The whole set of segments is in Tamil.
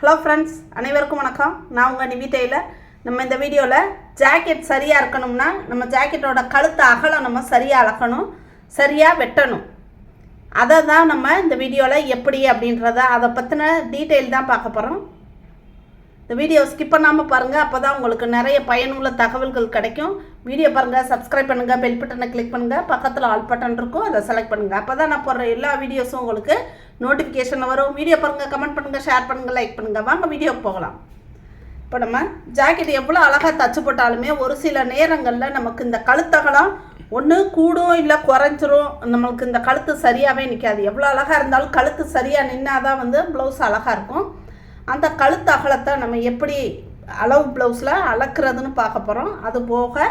ஹலோ ஃப்ரெண்ட்ஸ் அனைவருக்கும் வணக்கம். நான் உங்கள் நிவி நம்ம இந்த வீடியோவில் ஜாக்கெட் சரியாக இருக்கணும்னா நம்ம ஜாக்கெட்டோட கழுத்து அகலம் நம்ம சரியாக அளக்கணும் சரியாக வெட்டணும். அதை தான் நம்ம இந்த வீடியோவில் எப்படி அப்படின்றத அதை பற்றின டீட்டெயில் தான் பார்க்க போகிறோம் இந்த வீடியோ ஸ்கிப் பண்ணாமல் பாருங்கள் அப்போ தான் உங்களுக்கு நிறைய பயனுள்ள தகவல்கள் கிடைக்கும். வீடியோ பாருங்கள் சப்ஸ்கிரைப் பண்ணுங்கள் பெல் பட்டனை கிளிக் பண்ணுங்கள் பக்கத்தில் ஆல் பட்டன் இருக்கும் அதை செலக்ட் பண்ணுங்கள் அப்போ தான் நான் போடுற எல்லா வீடியோஸும் உங்களுக்கு நோட்டிஃபிகேஷன் வரும். வீடியோ பாருங்கள் கமெண்ட் பண்ணுங்கள் ஷேர் பண்ணுங்கள் லைக் பண்ணுங்கள் வாங்க வீடியோக்கு போகலாம். இப்போ நம்ம ஜாக்கெட் எவ்வளோ அழகாக தச்சு போட்டாலுமே ஒரு சில நேரங்களில் நமக்கு இந்த கழுத்தகலாம் ஒன்று கூடும் இல்லை குறைஞ்சிரும். நம்மளுக்கு இந்த கழுத்து சரியாகவே நிற்காது எவ்வளோ அழகாக இருந்தாலும் கழுத்து சரியாக நின்னாதான் வந்து ப்ளவுஸ் அழகாக இருக்கும். அந்த கழுத்து அகலத்தை நம்ம எப்படி அளவு ப்ளவுஸில் அளக்குறதுன்னு பார்க்க போகிறோம் அது போக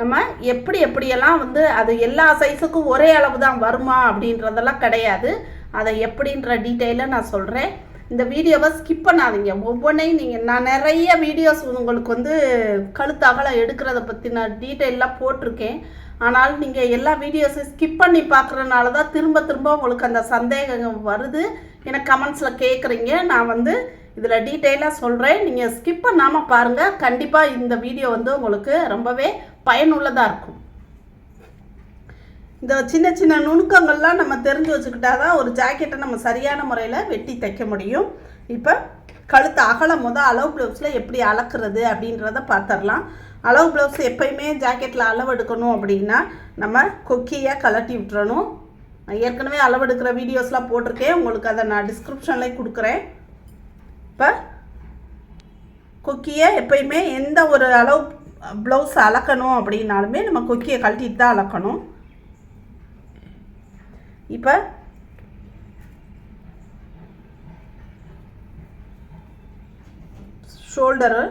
நம்ம எப்படி எப்படியெல்லாம் வந்து அது எல்லா சைஸுக்கும் ஒரே அளவு தான் வருமா அப்படின்றதெல்லாம் கிடையாது. அதை எப்படின்ற டீட்டெயிலை நான் சொல்கிறேன் இந்த வீடியோவை ஸ்கிப் பண்ணாதீங்க. ஒவ்வொன்றையும் நீங்கள் நான் நிறைய வீடியோஸ் உங்களுக்கு வந்து கழுத்து எடுக்கிறத பற்றி நான் டீட்டெயிலாக போட்டிருக்கேன். ஆனால் நீங்கள் எல்லா வீடியோஸையும் ஸ்கிப் பண்ணி பார்க்குறனால தான் திரும்ப திரும்ப உங்களுக்கு அந்த சந்தேகம் வருது. எனக்கு கமெண்ட்ஸில் கேட்குறீங்க நான் வந்து இதில் டீட்டெயிலாக சொல்கிறேன் நீங்கள் ஸ்கிப் பண்ணாமல் பாருங்கள் கண்டிப்பாக இந்த வீடியோ வந்து உங்களுக்கு ரொம்பவே பயனுள்ளதாக இருக்கும். இந்த சின்ன சின்ன நுணுக்கங்கள்லாம் நம்ம தெரிஞ்சு வச்சுக்கிட்டா தான் ஒரு ஜாக்கெட்டை நம்ம சரியான முறையில் வெட்டி தைக்க முடியும். இப்போ கழுத்து அகலம் முதல் அளவு ப்ளவுஸில் எப்படி அளக்குறது அப்படின்றத பார்த்துடலாம். அளவு ப்ளவுஸ் எப்பயுமே ஜாக்கெட்டில் அளவு எடுக்கணும் அப்படின்னா நம்ம கொக்கியை கலட்டி விட்டுறணும். ஏற்கனவே அளவு எடுக்கிற வீடியோஸ்லாம் போட்டிருக்கேன். உங்களுக்கு அதை நான் டிஸ்கிரிப்ஷன்லேயே கொடுக்குறேன். இப்போ கொக்கியை எப்பயுமே எந்த ஒரு அளவு ப்ளவுஸ் அளக்கணும் அப்படின்னாலுமே நம்ம கொக்கியை கழட்டிட்டு தான் அளக்கணும் இப்போ ஷோல்டரு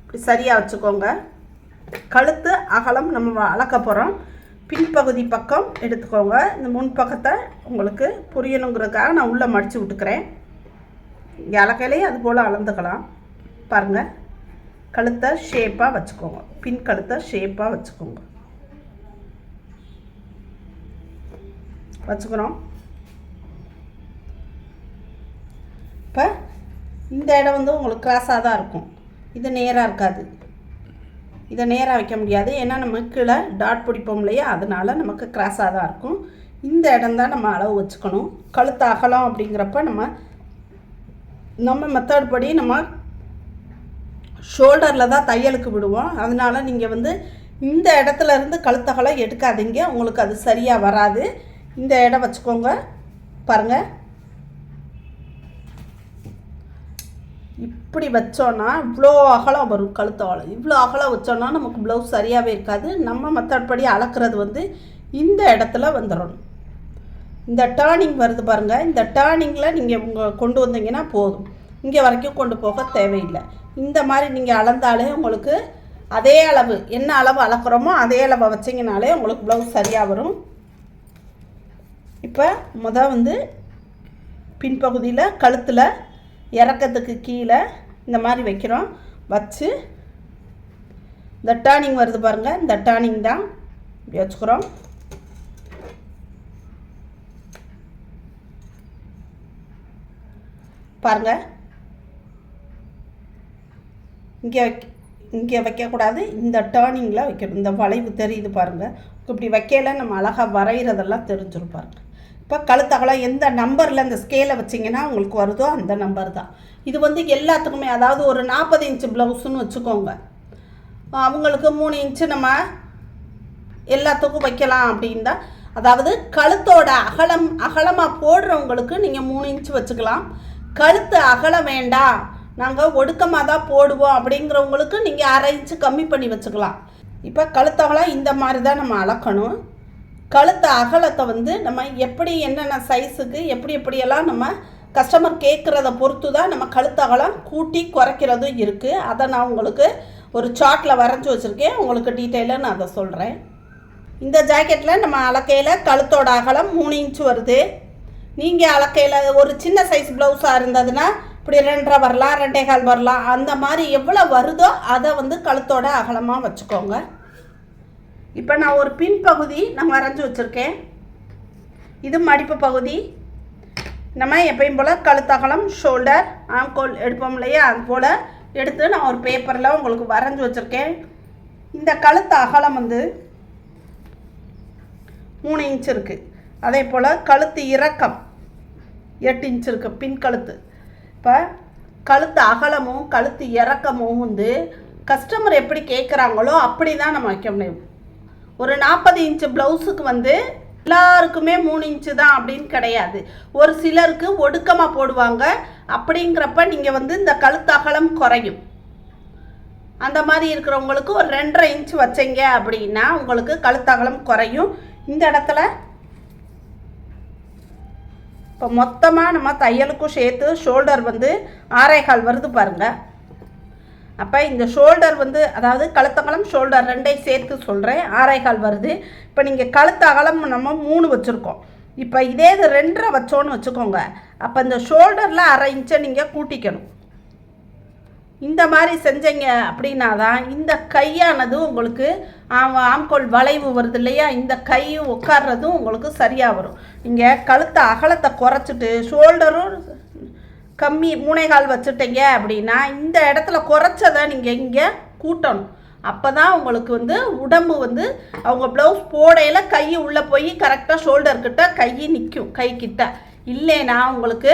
இப்படி சரியாக வச்சுக்கோங்க. கழுத்து அகலம் நம்ம அளக்க போகிறோம் பின்பகுதி பக்கம் எடுத்துக்கோங்க. இந்த முன் பக்கத்தை உங்களுக்கு புரியணுங்கிறதுக்காக நான் உள்ளே மடித்து விட்டுக்கிறேன். இங்கே அளக்கையிலேயே அது போல் அளந்துக்கலாம். பாருங்கள் கழுத்தை ஷேப்பாக வச்சுக்கோங்க. பின் கழுத்தை ஷேப்பாக வச்சுக்கோங்க. வச்சுக்கிறோம். இப்போ இந்த இடம் வந்து உங்களுக்கு கிராஸாக தான் இருக்கும். இது நேராக இருக்காது. இதை நேராக வைக்க முடியாது. ஏன்னா நம்ம கீழே டாட் பிடிப்போம் இல்லையா? அதனால் நமக்கு கிராஸாக தான் இருக்கும். இந்த இடம் தான் நம்ம அளவு வச்சுக்கணும். கழுத்து அகலம் அப்படிங்கிறப்ப நம்ம நம்ம மெத்தட் படி நம்ம ஷோல்டரில் தான் தையலுக்கு விடுவோம். அதனால் நீங்கள் வந்து இந்த இடத்துல இருந்து கழுத்தகலம் எடுக்காதீங்க. உங்களுக்கு அது சரியாக வராது. இந்த இடம் வச்சுக்கோங்க. பாருங்கள் இப்படி வச்சோன்னா இவ்வளோ அகலம் வரும் கழுத்து அகலம் இவ்வளோ அகலம் வச்சோன்னா நமக்கு ப்ளவுஸ் சரியாகவே இருக்காது. நம்ம மெத்தட் படி அளக்குறது வந்து இந்த இடத்துல வந்துடணும். இந்த டேர்னிங் வருது பாருங்கள் இந்த டேர்னிங்கில் நீங்கள் உங்கள் கொண்டு வந்தீங்கன்னா போதும். இங்கே வரைக்கும் கொண்டு போக தேவையில்லை. இந்த மாதிரி நீங்கள் அளந்தாலே உங்களுக்கு அதே அளவு என்ன அளவு அளக்குறோமோ அதே அளவை வச்சிங்கனாலே உங்களுக்கு ப்ளவுஸ் சரியாக வரும். இப்போ முத வந்து பின்பகுதியில் கழுத்தில் இறக்கத்துக்கு கீழே இந்த மாதிரி வைக்கிறோம். வச்சு இந்த டேர்னிங் வருது பாருங்கள் இந்த டேர்னிங் தான் இப்படி வச்சுக்கிறோம். பாருங்கள் இங்கே வைக்க இங்கே வைக்கக்கூடாது. இந்த டேர்னிங்கில் வைக்கணும். இந்த வளைவு தெரியுது பாருங்கள் இப்படி வைக்கல நம்ம அழகாக வரைகிறதெல்லாம் தெரிஞ்சிருப்பாருங்க இப்போ கழுத்தகலம் எந்த நம்பரில் இந்த ஸ்கேலை வச்சிங்கன்னா உங்களுக்கு வருதோ அந்த நம்பர் தான். இது வந்து எல்லாத்துக்குமே அதாவது ஒரு நாற்பது இன்ச்சு ப்ளவுஸுன்னு வச்சுக்கோங்க. அவங்களுக்கு மூணு இன்ச்சு நம்ம எல்லாத்துக்கும் வைக்கலாம் அப்படின் தான் அதாவது கழுத்தோட அகலம் அகலமாக போடுறவங்களுக்கு நீங்கள் மூணு இன்ச்சு வச்சுக்கலாம். கழுத்து அகலம் வேண்டாம். நாங்கள் ஒடுக்கமாக தான் போடுவோம் அப்படிங்கிறவங்களுக்கு நீங்கள் அரை இன்ச்சு கம்மி பண்ணி வச்சுக்கலாம். இப்போ கழுத்தகலம் இந்த மாதிரி தான் நம்ம அளக்கணும். கழுத்து அகலத்தை வந்து நம்ம எப்படி என்னென்ன சைஸுக்கு எப்படி எப்படியெல்லாம் நம்ம கஸ்டமர் கேட்குறத பொறுத்து தான் நம்ம கழுத்து அகலம் கூட்டி குறைக்கிறதும் இருக்குது அதை நான் உங்களுக்கு ஒரு சார்ட்டில் வரைஞ்சி வச்சுருக்கேன். உங்களுக்கு டீட்டெயிலாக நான் அதை சொல்கிறேன் இந்த ஜாக்கெட்டில் நம்ம அளக்கையில் கழுத்தோட அகலம் மூணு இன்ச்சு வருது. நீங்கள் அளக்கையில் ஒரு சின்ன சைஸ் ப்ளவுஸாக இருந்ததுன்னா இப்படி ரெண்டரை வரலாம் ரெண்டே கால் வரலாம் அந்த மாதிரி எவ்வளோ வருதோ அதை வந்து கழுத்தோட அகலமாக வச்சுக்கோங்க. இப்போ நான் ஒரு பின்பகுதி நான் வரைஞ்சி வச்சுருக்கேன். இது மடிப்பு பகுதி. நம்ம எப்பயும் போல் கழுத்தகலம் ஷோல்டர் ஆங்கோல் எடுப்போம் இல்லையா? அது போல் எடுத்து நான் ஒரு பேப்பரில் உங்களுக்கு வரைஞ்சி வச்சுருக்கேன். இந்த கழுத்து அகலம் வந்து மூணு இன்ச் இருக்குது அதே போல் கழுத்து இறக்கம் எட்டு இன்ச் இருக்குது பின் கழுத்து. இப்போ கழுத்து அகலமும் கழுத்து இறக்கமும் வந்து கஸ்டமர் எப்படி கேட்குறாங்களோ அப்படி தான் நம்ம வைக்க முடியும். ஒரு நாற்பது இன்ச்சு ப்ளவுஸுக்கு வந்து எல்லாருக்குமே மூணு இன்ச்சு தான் அப்படின்னு கிடையாது. ஒரு சிலருக்கு ஒடுக்கமாக போடுவாங்க. அப்படிங்கிறப்ப நீங்கள் வந்து இந்த கழுத்து அகலம் குறையும். அந்த மாதிரி இருக்கிறவங்களுக்கு ஒரு ரெண்டரை இன்ச் வச்சிங்க அப்படின்னா உங்களுக்கு கழுத்தகலம் குறையும். இந்த இடத்துல இப்போ மொத்தமாக நம்ம தையலுக்கும் சேர்த்து ஷோல்டர் வந்து ஆரேகால் வருது பாருங்கள் அப்போ இந்த ஷோல்டர் வந்து அதாவது கழுத்தகலம் ஷோல்டர் ரெண்டையும் சேர்த்து சொல்கிறேன் ஆறேகால் வருது. இப்போ நீங்கள் கழுத்து அகலம் நம்ம மூணு வச்சுருக்கோம். இப்போ இதே இது ரெண்டரை வச்சோன்னு வச்சுக்கோங்க. அப்போ இந்த ஷோல்டரில் அரை இன்ச்சை நீங்கள் கூட்டிக்கணும். இந்த மாதிரி செஞ்சீங்க அப்படின்னா தான் இந்த கையானது உங்களுக்கு ஆம்கோல் வளைவு வருது இல்லையா? இந்த கை உட்கார்றதும் உங்களுக்கு சரியாக வரும். நீங்கள் கழுத்தை அகலத்தை குறைச்சிட்டு ஷோல்டரும் கம்மி மூனைகால் வச்சுட்டீங்க அப்படின்னா இந்த இடத்துல குறைச்சதை நீங்கள் இங்கே கூட்டணும். அப்போ தான் உங்களுக்கு வந்து உடம்பு வந்து அவங்க ப்ளவுஸ் போடையில் கை உள்ளே போய் கரெக்டாக ஷோல்டர்கிட்ட கை நிற்கும் கை கிட்ட இல்லைன்னா உங்களுக்கு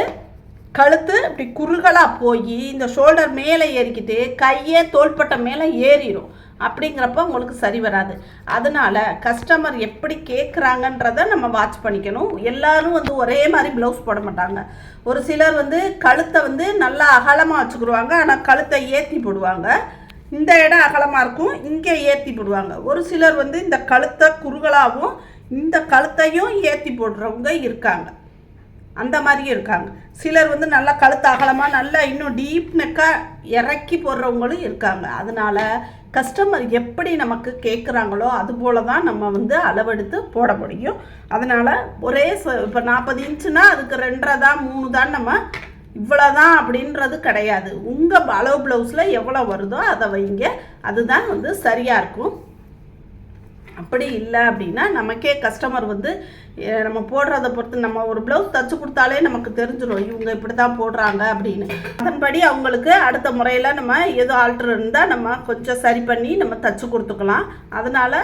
கழுத்து இப்படி குறுகலாக போய் இந்த ஷோல்டர் மேலே ஏறிக்கிட்டு கையே தோள்பட்டை மேலே ஏறிடும் அப்படிங்கிறப்ப உங்களுக்கு சரி வராது. அதனால கஸ்டமர் எப்படி கேட்குறாங்கன்றத நம்ம வாட்ச் பண்ணிக்கணும். எல்லாரும் வந்து ஒரே மாதிரி ப்ளவுஸ் போட மாட்டாங்க. ஒரு சிலர் வந்து கழுத்தை வந்து நல்லா அகலமாக வச்சுக்கிடுவாங்க. ஆனால் கழுத்தை ஏற்றி போடுவாங்க. இந்த இடம் அகலமாக இருக்கும். இங்கே ஏற்றி போடுவாங்க. ஒரு சிலர் வந்து இந்த கழுத்தை குறுகலாகவும் இந்த கழுத்தையும் ஏற்றி போடுறவங்க இருக்காங்க. அந்த மாதிரியும் இருக்காங்க. சிலர் வந்து நல்லா கழுத்து அகலமாக நல்லா இன்னும் டீப் நெக்காக இறக்கி போடுறவங்களும் இருக்காங்க. அதனால கஸ்டமர் எப்படி நமக்கு கேட்குறாங்களோ அது போல தான் நம்ம வந்து அளவெடுத்து போட முடியும். அதனால் ஒரே இப்போ நாற்பது இன்ச்சுனா அதுக்கு ரெண்டரை தான் மூணு தான் நம்ம இவ்வளோதான் அப்படின்றது கிடையாது. உங்கள் அளவு ப்ளவுஸில் எவ்வளோ வருதோ அதை வைங்க. அதுதான் வந்து சரியாக இருக்கும். அப்படி இல்லை அப்படின்னா நமக்கே கஸ்டமர் வந்து நம்ம போடுறத பொறுத்து நம்ம ஒரு ப்ளவுஸ் தச்சு கொடுத்தாலே நமக்கு தெரிஞ்சிடும் இவங்க இப்படி தான் போடுறாங்க அப்படின்னு. அதன்படி அவங்களுக்கு அடுத்த முறையில் நம்ம எது ஆல்ட்ரு இருந்தால் நம்ம கொஞ்சம் சரி பண்ணி நம்ம தச்சு கொடுத்துக்கலாம். அதனால்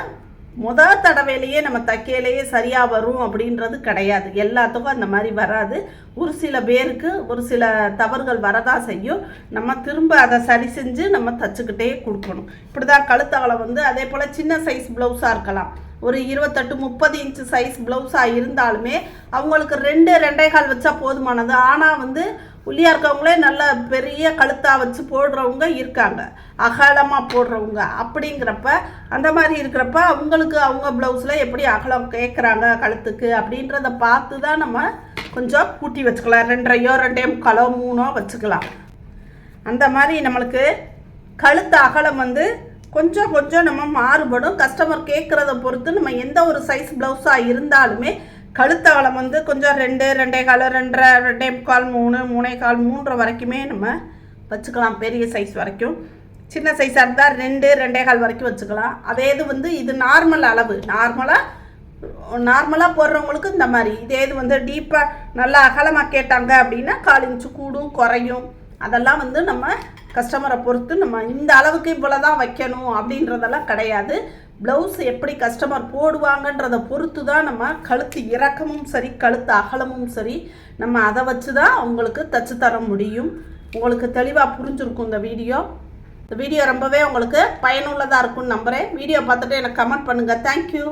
முத தடவையிலேயே நம்ம தைக்கையிலேயே சரியாக வரும் அப்படின்றது கிடையாது. எல்லாத்துக்கும் அந்த மாதிரி வராது. ஒரு சில பேருக்கு ஒரு சில தவறுகள் வரதான் செய்யும். நம்ம திரும்ப அதை சரி செஞ்சு நம்ம தச்சுக்கிட்டே கொடுக்கணும். இப்படி தான் கழுத்தகலம் வந்து அதே போல் சின்ன சைஸ் ப்ளவுஸாக இருக்கலாம். ஒரு இருபத்தெட்டு முப்பது இன்ச்சு சைஸ் ப்ளவுஸாக இருந்தாலுமே அவங்களுக்கு ரெண்டு ரெண்டே கால் வச்சா போதுமானது. ஆனால் வந்து ஒல்லியாக இருக்கவங்களே நல்ல பெரிய கழுத்தாக வச்சு போடுறவங்க இருக்காங்க. அகலமாக போடுறவங்க. அப்படிங்கிறப்ப அந்த மாதிரி இருக்கிறப்ப அவங்களுக்கு அவங்க ப்ளவுஸில் எப்படி அகலம் கேட்குறாங்க கழுத்துக்கு அப்படின்றத பார்த்து தான் நம்ம கொஞ்சம் கூட்டி வச்சுக்கலாம். ரெண்டரையோ ரெண்டே முக்காலோ மூணோ வச்சுக்கலாம். அந்த மாதிரி நம்மளுக்கு கழுத்து அகலம் வந்து கொஞ்சம் கொஞ்சம் நம்ம மாறுபடும். கஸ்டமர் கேட்குறத பொறுத்து நம்ம எந்த ஒரு சைஸ் ப்ளவுஸாக இருந்தாலுமே கழுத்து வந்து கொஞ்சம் ரெண்டு ரெண்டே கால் ரெண்டரை ரெண்டே கால் மூணு மூணே கால் மூன்றரை வரைக்குமே நம்ம வச்சுக்கலாம். பெரிய சைஸ் வரைக்கும். சின்ன சைஸாக இருந்தால் ரெண்டு ரெண்டே கால் வரைக்கும் வச்சுக்கலாம். அதே இது வந்து இது நார்மல் அளவு. நார்மலாக நார்மலாக போடுறவங்களுக்கு இந்த மாதிரி. இதே இது வந்து டீப்பாக நல்லா அகலமாக கேட்டாங்க அப்படின்னா கால் இன்ச்சு கூடும் குறையும். அதெல்லாம் வந்து நம்ம கஸ்டமரை பொறுத்து நம்ம இந்த அளவுக்கு இவ்வளோ தான் வைக்கணும் அப்படின்றதெல்லாம் கிடையாது. ப்ளவுஸ் எப்படி கஸ்டமர் போடுவாங்கன்றதை பொறுத்து தான் நம்ம கழுத்து இறக்கமும் சரி கழுத்து அகலமும் சரி நம்ம அதை வச்சு தான் அவங்களுக்கு தச்சு தர முடியும். உங்களுக்கு தெளிவாக புரிஞ்சிருக்கும் இந்த வீடியோ. இந்த வீடியோ ரொம்பவே உங்களுக்கு பயனுள்ளதாக இருக்கும்னு நம்புகிறேன் வீடியோ பார்த்துட்டு எனக்கு கமெண்ட் பண்ணுங்கள் தேங்க்யூ